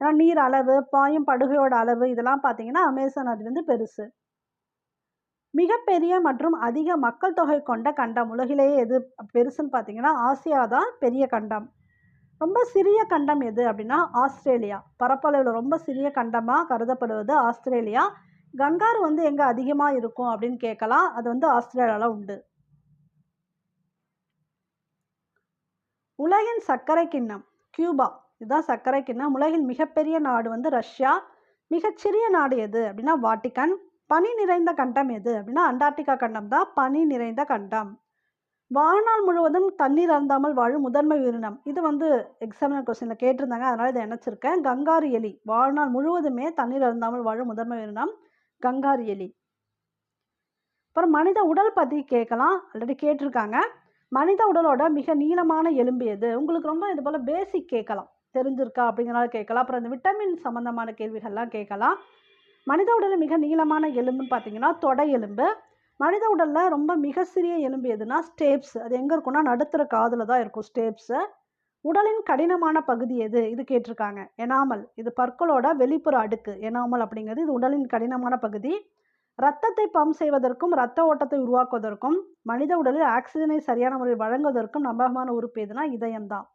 S1: ஏன்னா நீர் அளவு பாயும் படுகையோட அளவு இதெல்லாம் பார்த்தீங்கன்னா அமேசான் நதி வந்து பெருசு. மிகப்பெரிய மற்றும் அதிக மக்கள் தொகை கொண்ட கண்டம். உலகிலேயே எது பெருசுன்னு பார்த்தீங்கன்னா ஆசியா தான் பெரிய கண்டம். ரொம்ப சிறிய கண்டம் எது அப்படின்னா ஆஸ்திரேலியா. பரப்பளவில் ரொம்ப சிறிய கண்டமாக கருதப்படுவது ஆஸ்திரேலியா. கங்காரு வந்து எங்கே அதிகமாக இருக்கும் அப்படின்னு கேட்கலாம். அது வந்து ஆஸ்திரேலியாவில் உண்டு. உலகின் சர்க்கரை கிண்ணம் கியூபா. இதுதான் சர்க்கரை கிண்ணம். உலகின் மிகப்பெரிய நாடு வந்து ரஷ்யா. மிகச்சிறிய நாடு எது அப்படின்னா வாட்டிக்கன் பனி நிறைந்த கண்டம் எது அப்படின்னா அண்டார்டிகா கண்டம் தான் பனி நிறைந்த கண்டம். வாழ்நாள் முழுவதும் தண்ணீர் அருந்தாமல் வாழும் முதன்மை உயிரினம். இது வந்து எக்ஸாமினர் கொஸ்டினில் கேட்டிருந்தாங்க அதனால் இதை நினச்சிருக்கேன் கங்காரு எலி. வாழ்நாள் முழுவதுமே தண்ணீர் அருந்தாமல் வாழும் முதன்மை உயிரினம் கங்காரு எலி. அப்புறம் மனித உடல் பற்றி கேட்கலாம். ஆல்ரெடி கேட்டிருக்காங்க. மனித உடலோட மிக நீளமான எலும்பு எது? உங்களுக்கு ரொம்ப இது போல் பேசிக் கேட்கலாம். தெரிஞ்சிருக்கா அப்படிங்கிறனால கேட்கலாம். அப்புறம் இந்த விட்டமின் சம்மந்தமான கேள்விகள்லாம் கேட்கலாம். மனித உடலில் மிக நீளமான எலும்புன்னு பார்த்தீங்கன்னா தொடை எலும்பு. மனித உடலில் ரொம்ப மிக சிறிய எலும்பு எதுனா ஸ்டேப்ஸ். அது எங்கே இருக்குன்னா நடுத்தர காதில் தான் இருக்கும் ஸ்டேப்ஸு. உடலின் கடினமான பகுதி எது? இது கேட்டிருக்காங்க. எனாமல். இது பற்களோட வெளிப்புற அடுக்கு. எனாமல் அப்படிங்கிறது இது உடலின் கடினமான பகுதி. ரத்தத்தை பம்ப் செய்வதற்கும் ரத்த ஓட்டத்தை உருவாக்குவதற்கும் மனித உடலில் ஆக்சிஜனை சரியான முறையில் வழங்குவதற்கும் நம்பகமான உறுப்பு எதுனா இதயம்தான்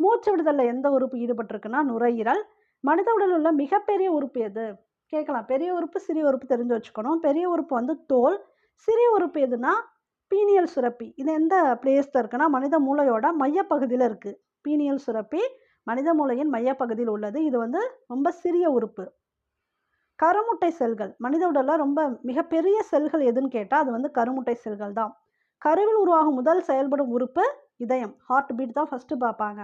S1: மூச்சு விடுதலில் எந்த உறுப்பு ஈடுபட்டிருக்குன்னா நுரையீரல். மனித உடலில் உள்ள மிகப்பெரிய உறுப்பு எது? கேட்கலாம். பெரிய உறுப்பு சிறிய உறுப்பு தெரிஞ்சு வச்சுக்கணும். பெரிய உறுப்பு வந்து தோல் சிறிய உறுப்பு எதுனா பீனியல் சுரப்பி. இது எந்த பிளேஸில் இருக்குன்னா மனித மூளையோட மையப்பகுதியில் இருக்குது பீனியல் சுரப்பி மனித மூளையின் மையப்பகுதியில் உள்ளது. இது வந்து ரொம்ப சிறிய உறுப்பு. கருமுட்டை செல்கள். மனித உடலில் ரொம்ப மிகப்பெரிய செல்கள் எதுன்னு கேட்டால் அது வந்து கருமுட்டை செல்கள் தான். கருவில் உருவாகும் முதல் செயல்படும் உறுப்பு இதயம். ஹார்ட் பீட் தான் ஃபஸ்ட்டு பார்ப்பாங்க.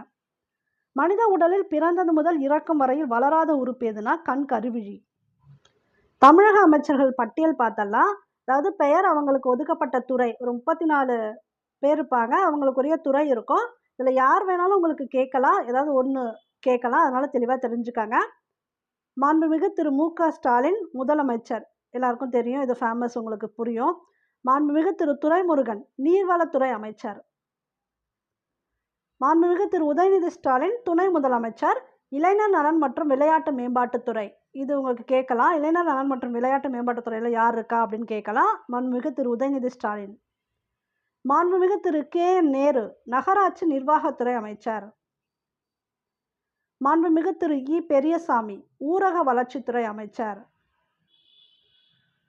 S1: மனித உடலில் பிறந்தது முதல் இறக்கும் வரையில் வளராத உறுப்பு எதுனா கண் கருவிழி. தமிழக அமைச்சர்கள் பட்டியல் பார்த்தலாம் அதாவது பெயர் அவங்களுக்கு ஒதுக்கப்பட்ட துறை ஒரு முப்பத்தி நாலு பேர் இருப்பாங்க அவங்களுக்குரிய துறை இருக்கும். இதில் யார் வேணாலும் உங்களுக்கு கேட்கலாம் ஏதாவது ஒன்று கேட்கலாம் அதனால் தெளிவாக தெரிஞ்சுக்காங்க. மாண்புமிகு திரு. மு. க. ஸ்டாலின் முதலமைச்சர். எல்லாருக்கும் தெரியும் இது ஃபேமஸ் உங்களுக்கு புரியும். மாண்புமிகு திரு. துரைமுருகன் நீர்வளத்துறை அமைச்சர். மாண்புமிகு திரு. உதயநிதி ஸ்டாலின் துணை முதலமைச்சர். இளைஞர் நலன் மற்றும் விளையாட்டு மேம்பாட்டுத்துறை. இது உங்களுக்கு கேட்கலாம். இளைஞர் நலன் மற்றும் விளையாட்டு மேம்பாட்டுத்துறையில் யார் இருக்கா அப்படின்னு கேட்கலாம். மாண்புமிகு திரு உதயநிதி ஸ்டாலின். மாண்புமிகு திரு கே. என் நேரு நகராட்சி நிர்வாகத்துறை அமைச்சர். மாண்புமிகு திரு இ. பெரியசாமி ஊரக வளர்ச்சித்துறை அமைச்சர்.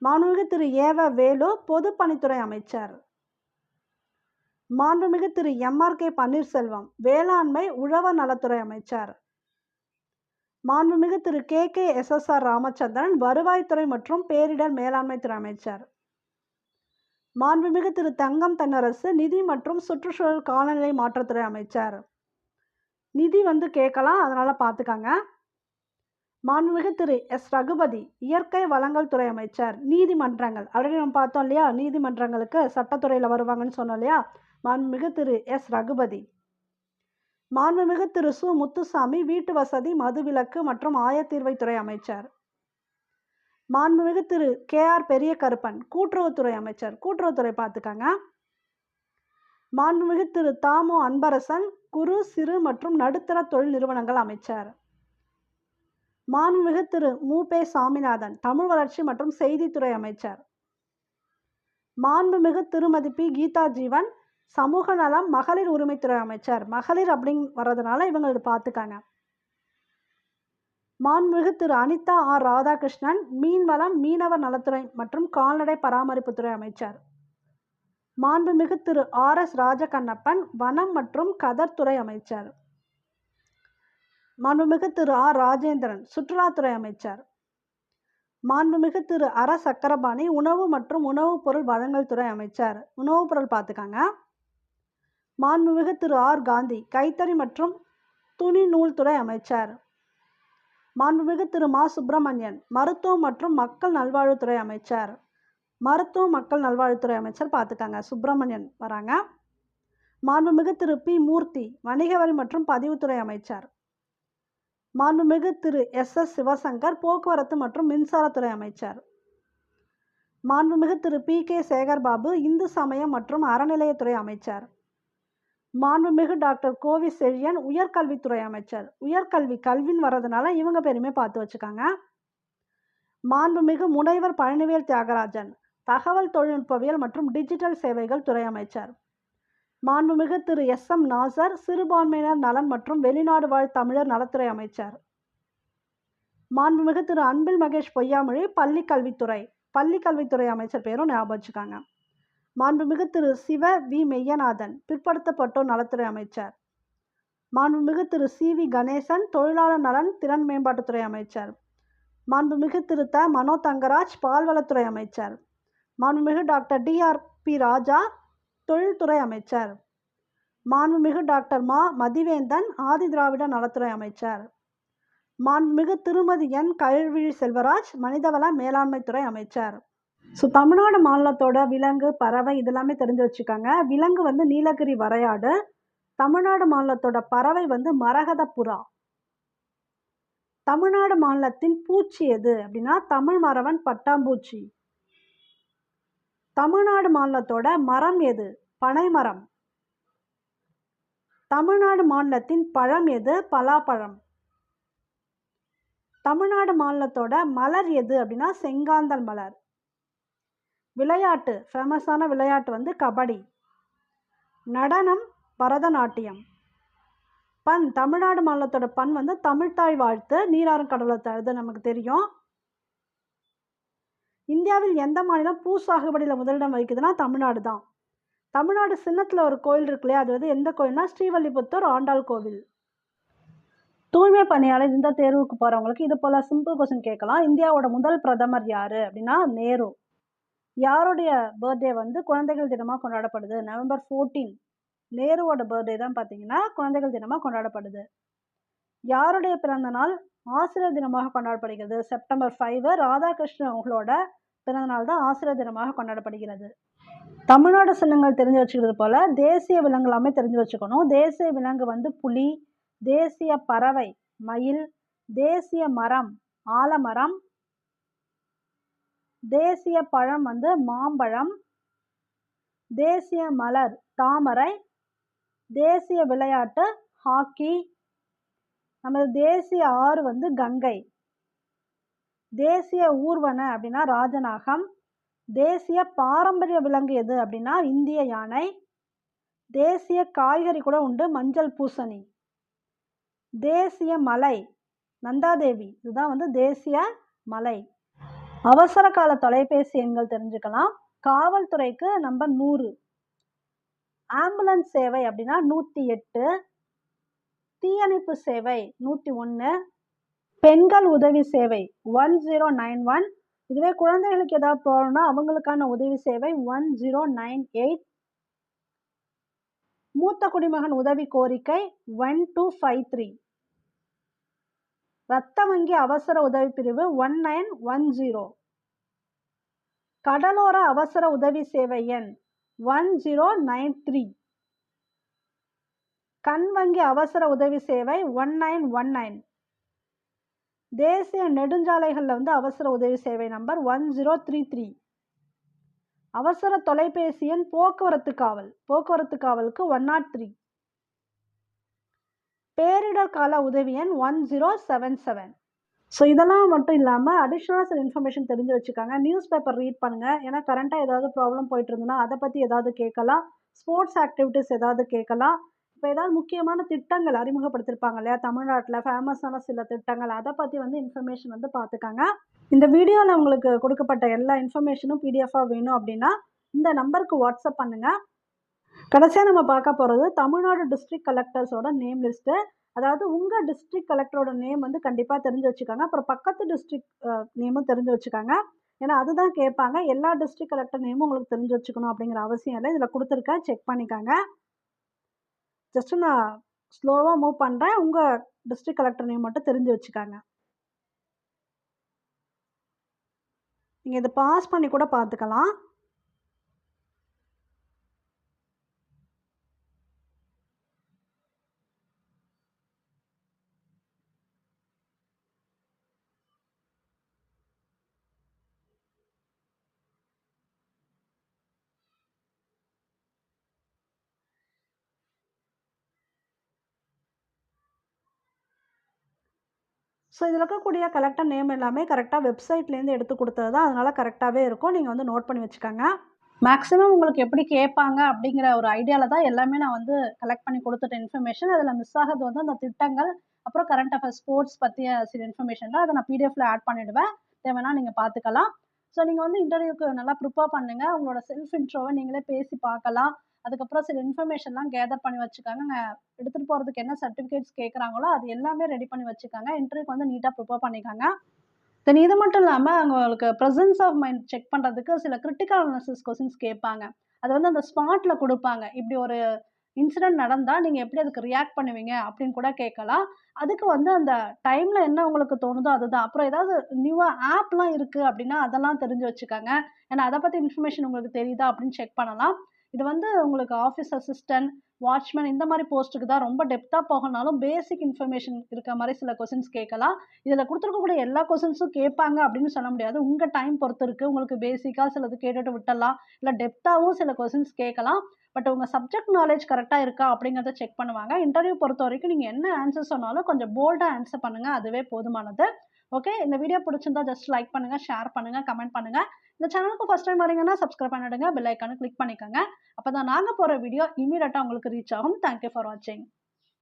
S1: மாண்புமிகு திரு ஏவ வேலு பொதுப்பணித்துறை அமைச்சர். மாண்புமிகு திரு எம்ஆர் கே. பன்னீர்செல்வம் வேளாண்மை உழவர் நலத்துறை அமைச்சர். மாண்புமிகு திரு கே. கே. எஸ்எஸ்ஆர் ராமச்சந்திரன் வருவாய்த்துறை மற்றும் பேரிடர் மேலாண்மைத்துறை அமைச்சர். மாண்புமிகு திரு தங்கம் தென்னரசு நிதி மற்றும் சுற்றுச்சூழல் காலநிலை மாற்றத்துறை அமைச்சர். நிதி வந்து கேட்கலாம் அதனால் பார்த்துக்காங்க. மாண்புமிகு திரு எஸ். ரகுபதி இயற்கை வளங்கள் துறை அமைச்சர் நீதிமன்றங்கள். ஆல்ரெடி நம்ம பார்த்தோம் இல்லையா? நீதிமன்றங்களுக்கு சட்டத்துறையில் வருவாங்கன்னு சொன்னோம் இல்லையா? மாண்புமிகு திரு எஸ். ரகுபதி. மாண்புமிகு திரு சு. முத்துசாமி வீட்டு வசதி மதுவிலக்கு மற்றும் ஆயத்தீர்வைத்துறை அமைச்சர். மாண்புமிகு திரு. கே. ஆர். பெரிய கருப்பன் கூட்டுறவுத்துறை அமைச்சர். கூட்டுறவுத்துறை பார்த்துக்கங்க. மாண்புமிகு திரு. தாமு அன்பரசன் குறு சிறு மற்றும் நடுத்தர தொழில் நிறுவனங்கள் அமைச்சர். மாண்புமிகு திரு. மூபே சாமிநாதன் தமிழ் வளர்ச்சி மற்றும் செய்தித்துறை அமைச்சர். மாண்புமிகு திருமதி பி. கீதா ஜீவன் சமூக நலம் மகளிர் உரிமைத்துறை அமைச்சர். மகளிர் அப்படிங் வர்றதுனால இவங்க இதை பார்த்துக்காங்க மாண்புமிகு திரு அனிதா ஆர் ராதாகிருஷ்ணன் மீன்வளம் மீனவர் நலத்துறை மற்றும் கால்நடை பராமரிப்புத்துறை அமைச்சர். மாண்புமிகு திரு ஆர் எஸ் ராஜகண்ணப்பன் வனம் மற்றும் கதர்துறை அமைச்சர். மாண்புமிகு திரு ஆர் ராஜேந்திரன் சுற்றுலாத்துறை அமைச்சர். மாண்புமிகு திரு அர சக்கரபாணி உணவு மற்றும் உணவுப் பொருள் வழங்கல் துறை அமைச்சர். உணவுப் பொருள் பார்த்துக்காங்க மாண்புமிகு திரு ஆர் காந்தி கைத்தறி மற்றும் துணி நூல்துறை அமைச்சர். மாண்புமிகு திரு மா. சுப்பிரமணியன் மருத்துவம் மற்றும் மக்கள் நல்வாழ்வுத்துறை அமைச்சர். மருத்துவ மக்கள் நல்வாழ்வுத்துறை அமைச்சர் பார்த்துக்காங்க சுப்பிரமணியன் வராங்க. மாண்புமிகு திரு பி. மூர்த்தி வணிக வரி மற்றும் பதிவுத்துறை அமைச்சர். மாண்புமிகு திரு எஸ். எஸ். சிவசங்கர் போக்குவரத்து மற்றும் மின்சாரத்துறை அமைச்சர். மாண்புமிகு திரு பி. கே. சேகர்பாபு இந்து சமயம் மற்றும் அறநிலையத்துறை அமைச்சர். மாண்புமிகு டாக்டர் கோவி செழியன் உயர்கல்வித்துறை அமைச்சர். உயர்கல்வி கல்வின்னு வர்றதுனால இவங்க பேருமே பார்த்து வச்சுக்காங்க. மாண்புமிகு முனைவர் பழனிவேல் தியாகராஜன் தகவல் தொழில்நுட்பவியல் மற்றும் டிஜிட்டல் சேவைகள் துறை அமைச்சர். மாண்புமிகு திரு எஸ் எம் நாசர் சிறுபான்மையினர் நலன் மற்றும் வெளிநாடு வாழ் தமிழர் நலத்துறை அமைச்சர். மாண்புமிகு திரு அன்பில் மகேஷ் பொய்யாமொழி பள்ளி கல்வித்துறை பள்ளி கல்வித்துறை அமைச்சர் பேரும் ஞாபகம் வச்சுக்காங்க. மாண்புமிகு திரு. சிவ வி. மெய்யநாதன் பிற்படுத்தப்பட்டோர் நலத்துறை அமைச்சர். மாண்புமிகு திரு. சி. வி. கணேசன் தொழிலாளர் நலன் திறன் மேம்பாட்டுத்துறை அமைச்சர். மாண்புமிகு திரு. த. மனோ தங்கராஜ் பால்வளத்துறை அமைச்சர். மாண்புமிகு டாக்டர் டிஆர் பி. ராஜா தொழில்துறை அமைச்சர். மாண்புமிகு டாக்டர் மா. மதிவேந்தன் ஆதி திராவிட நலத்துறை அமைச்சர். மாண்புமிகு திருமதி என். கழிவிழி செல்வராஜ் மனிதவள மேலாண்மைத்துறை அமைச்சர். ஸோ தமிழ்நாடு மாநிலத்தோட விலங்கு பறவை இதெல்லாமே தெரிஞ்சு வச்சுக்கோங்க. விலங்கு வந்து நீலகிரி வரையாடு. தமிழ்நாடு மாநிலத்தோட பறவை வந்து மரகத புறா தமிழ்நாடு மாநிலத்தின் பூச்சி எது அப்படின்னா தமிழ் மரவன் பட்டாம்பூச்சி. தமிழ்நாடு மாநிலத்தோட மரம் எது? பனைமரம் தமிழ்நாடு மாநிலத்தின் பழம் எது? பலாப்பழம். தமிழ்நாடு மாநிலத்தோட மலர் எது அப்படின்னா செங்காந்தல் மலர். விளையாட்டு ஃபேமஸான விளையாட்டு வந்து கபடி. நடனம் பரதநாட்டியம். பண் தமிழ்நாடு மாநிலத்தோட பண் வந்து தமிழ்தாய் வாழ்த்து நீராறும் கடவுளை தழுது நமக்கு தெரியும். இந்தியாவில் எந்த மாநிலம் பூ சாகுபடியில் முதலிடம் வகிக்குதுன்னா தமிழ்நாடு தான் தமிழ்நாடு சின்னத்தில் ஒரு கோயில் இருக்கு இல்லையா அது வந்து எந்த கோயில்னா ஸ்ரீவல்லிபுத்தூர் ஆண்டாள் கோவில். தூய்மை பணியாளர் இந்த தேர்வுக்கு போகிறவங்களுக்கு இது போல் சிம்பிள் கொஸ்டின் கேட்கலாம். இந்தியாவோட முதல் பிரதமர் யார் அப்படின்னா நேரு. யாருடைய பர்த்டே வந்து குழந்தைகள் தினமாக கொண்டாடப்படுது? நவம்பர் ஃபோர்டீன் நேருவோட பர்த்டே தான் பார்த்தீங்கன்னா குழந்தைகள் தினமாக கொண்டாடப்படுது. யாருடைய பிறந்த நாள் ஆசிரியர் தினமாக கொண்டாடப்படுகிறது? செப்டம்பர் ஃபைவ் ராதாகிருஷ்ணன் அவங்களோட பிறந்தநாள் தான் ஆசிரியர் தினமாக கொண்டாடப்படுகிறது. தமிழ்நாடு சின்னங்கள் தெரிஞ்சு வச்சுக்கிறது போல் தேசிய விலங்கு எல்லாமே தெரிஞ்சு வச்சுக்கணும். தேசிய விலங்கு வந்து புலி தேசிய பறவை மயில் தேசிய மரம் ஆலமரம் தேசிய பழம் வந்து மாம்பழம் தேசிய மலர் தாமரை தேசிய விளையாட்டு ஹாக்கி நமது தேசிய ஆறு வந்து கங்கை. தேசிய ஊர்வன அப்படின்னா ராஜநாகம் தேசிய பாரம்பரிய விலங்கு எது அப்படின்னா இந்திய யானை தேசிய காய்கறி கூட உண்டு மஞ்சள் பூசணி. தேசிய மலை நந்தாதேவி இதுதான் வந்து தேசிய மலை. அவசர கால தொலைபேசி எண்கள் தெரிஞ்சுக்கலாம். காவல்துறைக்கு நம்பர் நூறு. ஆம்புலன்ஸ் சேவை அப்படின்னா நூற்றி எட்டு. தீயணைப்பு சேவை நூற்றி ஒன்று பெண்கள் உதவி சேவை ஒன் ஜீரோ நைன் ஒன் இதுவே குழந்தைகளுக்கு ஏதாவது ப்ராப்ளம்னா அவங்களுக்கான உதவி சேவை ஒன் ஜீரோ நைன் எயிட் மூத்த குடிமகன் உதவி கோரிக்கை ஒன் டூ ஃபைவ் த்ரீ ரத்த வங்கி அவசர உதவி பிரிவு ஒன் நைன் ஒன் ஜீரோ. கடலோர அவசர உதவி சேவை எண் ஒன் ஜீரோ நைன் த்ரீ. கண் வங்கி அவசர உதவி சேவை ஒன் நைன் ஒன் நைன். தேசிய நெடுஞ்சாலைகளில் வந்து அவசர உதவி சேவை number one zero three three. அவசர தொலைபேசி எண் போக்குவரத்து காவல் போக்குவரத்து காவலுக்கு ஒன் நாட் த்ரீ. பேரிடர் கால உதவி எண் one zero seven seven. So இதெல்லாம் மட்டும் இல்லாமல் அடிஷ்னலாக சில இன்ஃபர்மேஷன் தெரிஞ்சு வச்சுக்காங்க. நியூஸ் பேப்பர் ரீட் பண்ணுங்கள் ஏன்னா கரண்ட்டாக ஏதாவது ப்ராப்ளம் போயிட்டு இருந்ததுன்னா அதை பற்றி ஏதாவது கேட்கலாம். ஸ்போர்ட்ஸ் ஆக்டிவிட்டீஸ் ஏதாவது கேட்கலாம். இப்போ ஏதாவது முக்கியமான திட்டங்கள் அறிமுகப்படுத்திருப்பாங்க இல்லையா? தமிழ்நாட்டில் ஃபேமஸான சில திட்டங்கள். அதை பற்றி வந்து இன்ஃபர்மேஷன் வந்து பார்த்துக்காங்க இந்த வீடியோவில் உங்களுக்கு கொடுக்கப்பட்ட எல்லா இன்ஃபர்மேஷனும் பிடிஎஃபாக வேணும் அப்படின்னா இந்த நம்பருக்கு வாட்ஸ்அப் பண்ணுங்கள் கடைசியாக நம்ம பார்க்க போகிறது தமிழ்நாடு டிஸ்ட்ரிக்ட் கலெக்டர்ஸோட நேம் லிஸ்ட்டு அதாவது உங்கள் டிஸ்ட்ரிக்ட் கலெக்டரோட நேம் வந்து கண்டிப்பாக தெரிஞ்சு வச்சுக்காங்க. அப்புறம் பக்கத்து டிஸ்ட்ரிக்ட் நேமும் தெரிஞ்சு வச்சுக்காங்க. ஏன்னா அதுதான் கேட்பாங்க. எல்லா டிஸ்ட்ரிக்ட் கலெக்டர் நேமும் உங்களுக்கு தெரிஞ்சு வச்சுக்கணும் அப்படிங்கிற அவசியம் இல்லை. இதில் கொடுத்துருக்கேன் செக் பண்ணிக்கோங்க. ஜஸ்ட்டு நான் ஸ்லோவாக மூவ் பண்ணுறேன் உங்கள் டிஸ்ட்ரிக்ட் கலெக்டர் நேம் மட்டும் தெரிஞ்சு வச்சுக்காங்க. நீங்கள் இதை பாஸ் பண்ணி கூட பார்த்துக்கலாம். ஸோ இதில் இருக்கக்கூடிய கலெக்டர் நேம் எல்லாமே கரெக்டாக வெப்சைட்லேருந்து எடுத்து கொடுத்தது தான். அதனால் கரெக்டாகவே இருக்கும். நீங்கள் வந்து நோட் பண்ணி வச்சுக்கோங்க. மேக்ஸிமம் உங்களுக்கு எப்படி கேட்பாங்க அப்படிங்கிற ஒரு ஐடியாவில் தான் எல்லாமே நான் வந்து கலெக்ட் பண்ணி கொடுத்துட்ட இன்ஃபர்மேஷன் அதில் மிஸ் ஆகிறது வந்து அந்த திட்டங்கள் அப்புறம் கரண்ட் அஃபேர்ஸ் ஸ்போர்ட்ஸ் பற்றிய சில இன்ஃபர்மேஷன் தான். அதை நான் பிடிஎஃப்ல ஆட் பண்ணிவிடுவேன் தேவைன்னா நீங்கள் பார்த்துக்கலாம். ஸோ நீங்கள் வந்து இன்டர்வியூக்கு நல்லா ப்ரிப்பேர் பண்ணுங்கள் உங்களோட செல்ஃப் இன்ட்ரோவை நீங்களே பேசி பார்க்கலாம். அதுக்கப்புறம் சில இன்ஃபர்மேஷன்லாம் கேதர் பண்ணி வச்சுக்காங்க. எடுத்துகிட்டு போகிறதுக்கு என்ன சர்டிஃபிகேட்ஸ் கேட்குறாங்களோ அது எல்லாமே ரெடி பண்ணி வச்சுக்காங்க. இன்டர்வியூக்கு வந்து நீட்டாக ப்ரிப்பேர் பண்ணிக்காங்க. தென் இது மட்டும் இல்லாமல் அவங்களுக்கு ப்ரெசன்ஸ் ஆஃப் மைண்ட் செக் பண்ணுறதுக்கு சில கிரிட்டிக்கல் அனாலிசிஸ் கொஸ்டின்ஸ் கேட்பாங்க. அது வந்து அந்த ஸ்பாட்டில் கொடுப்பாங்க. இப்படி ஒரு இன்சிடென்ட் நடந்தால் நீங்கள் எப்படி அதுக்கு ரியாக்ட் பண்ணுவீங்க அப்படின்னு கூட கேட்கலாம். அதுக்கு வந்து அந்த டைமில் என்ன உங்களுக்கு தோணுதோ அதுதான். அப்புறம் ஏதாவது நியூவாக ஆப்லாம் இருக்குது அப்படின்னா அதெல்லாம் தெரிஞ்சு வச்சுக்காங்க. ஏன்னா அதை பற்றி இன்ஃபர்மேஷன் உங்களுக்கு தெரியுதா அப்படின்னு செக் பண்ணலாம். இது வந்து உங்களுக்கு ஆஃபீஸ் அசிஸ்டன்ட் வாட்ச்மேன் இந்த மாதிரி போஸ்ட்டுக்கு தான் ரொம்ப டெப்த்தாக போகனாலும் பேசிக் இன்ஃபர்மேஷன் இருக்க மாதிரி சில கொஸ்டின்ஸ் கேட்கலாம். இதில் கொடுத்துருக்கக்கூடிய எல்லா கொஸ்டின்ஸும் கேட்பாங்க அப்படின்னு சொல்ல முடியாது. உங்கள் டைம் பொறுத்து இருக்குது உங்களுக்கு பேசிக்காக சிலது கேட்டுட்டு விட்டலாம் இல்லை டெப்த்தாகவும் சில கொஸ்டின்ஸ் கேட்கலாம். பட் உங்கள் சப்ஜெக்ட் நாலேஜ் கரெக்டாக இருக்கா அப்படிங்கிறத செக் பண்ணுவாங்க. இன்டர்வியூ பொறுத்த வரைக்கும் நீங்கள் என்ன ஆன்சர் சொன்னாலும் கொஞ்சம் போல்டாக ஆன்சர் பண்ணுங்கள் அதுவே போதுமானது. ஓகே இந்த வீடியோ பிடிச்சிருந்தா ஜஸ்ட் லைக் பண்ணுங்கள் ஷேர் பண்ணுங்கள் கமெண்ட் பண்ணுங்கள் இந்த சேனலுக்கு ஃபஸ்ட் டைம் வரீங்கன்னா சப்ஸ்கிரைப் பண்ணிடுங்க பெல் ஐக்கானு கிளிக் பண்ணிக்கோங்க. அப்போ தான் நாங்கள் போகிற வீடியோ இமீடியட்டாக உங்களுக்கு ரீச் ஆகும். தேங்க்யூ ஃபார் வாட்சிங்